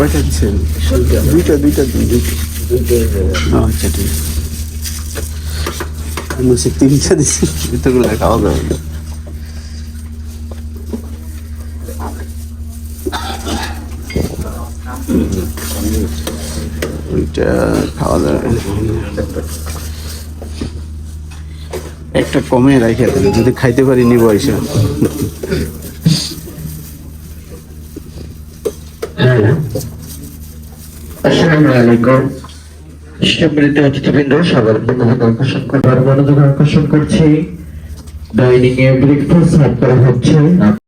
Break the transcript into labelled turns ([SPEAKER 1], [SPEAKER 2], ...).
[SPEAKER 1] কয়টা দিচ্ছেন দুইটা দুইটা। ও, আচ্ছা ঠিক আছে। আমি বলছি তিনটা দিচ্ছি এতগুলো খাওয়া না ওইটা খাওয়া না। একটা কমে রাখে যদি খাইতে পারি নিব এসে।
[SPEAKER 2] আসসালামু আলাইকুম। সম্মানিত অতিথিবৃন্দ আকর্ষণ করবার মনোযোগ আকর্ষণ করছি। ডাইনিং এ ব্রেকফাস্ট সার্ভ করা হচ্ছে।